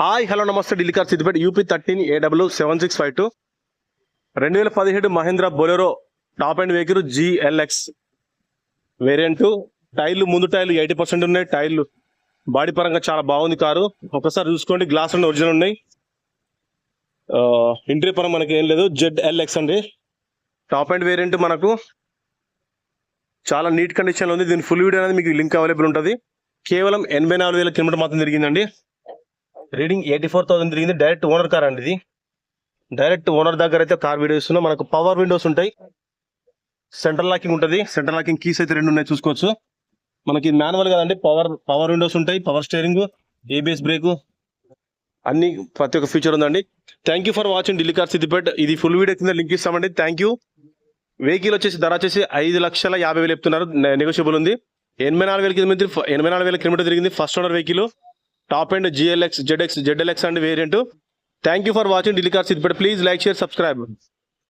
Hi hello నమస్తే డీలికార్ Siddipet UP thirteen AW seven six five two రెండు వేల పదిహేడు Mahindra Bolero top and vehicle GLX variant టైర్లు ముందు టైర్లు ఎయిటీ పర్సెంట్ ఉన్నాయి టైర్లు బాడీ పరంగా చాలా బాగుంది కారు ఒకసారి చూసుకోండి గ్లాస్ అండ్ ఒరిజినల్ ఉన్నాయి ఇంట్రీ పరం మనకి ఏం లేదు జెడ్ఎల్ఎక్స్ అండి టాప్ అండ్ వేరియంట్ మనకు చాలా నీట్ కండిషన్లో ఉంది దీని ఫుల్ వీడియో అనేది మీకు లింక్ అవైలబుల్ ఉంటుంది కేవలం ఎనభై నాలుగు వేల కిలోమీటర్ మాత్రం తిరిగిందండి రీడింగ్ ఎయిటీ ఫోర్ థౌసండ్ తిరిగింది డైరెక్ట్ ఓనర్ కార్ అండి ఇది డైరెక్ట్ ఓనర్ దగ్గర అయితే కార్ వీడియో ఇస్తున్నాం మనకు పవర్ విండోస్ ఉంటాయి సెంట్రల్ లాకింగ్ ఉంటుంది సెంట్రల్ లాకింగ్ కీస్ అయితే రెండు ఉన్నాయి చూసుకోవచ్చు మనకి మాన్యువల్ కదండి పవర్ పవర్ విండోస్ ఉంటాయి పవర్ స్టీరింగ్ ఏబిఎస్ బ్రేకు అన్ని ప్రతి ఒక్క ఫీచర్ ఉందండి thank you for watching car Siddipet ఇది ఫుల్ వీడియో కింద లింక్ ఇస్తామండి థ్యాంక్ యూ వెహికల్ వచ్చేసి ధర వచ్చేసి ఐదు లక్షల యాభై వేలు చెప్తున్నారు నెగోషియబుల్ ఉంది ఎనభై నాలుగు వేల కిలోమీటర్ ఎనభై నాలుగు వేల కిలోమీటర్ తిరిగింది first owner vehicle top end GLX, ZX, ZLX and variant. Thank you for watching Daily Car Seat, but please like, share, subscribe.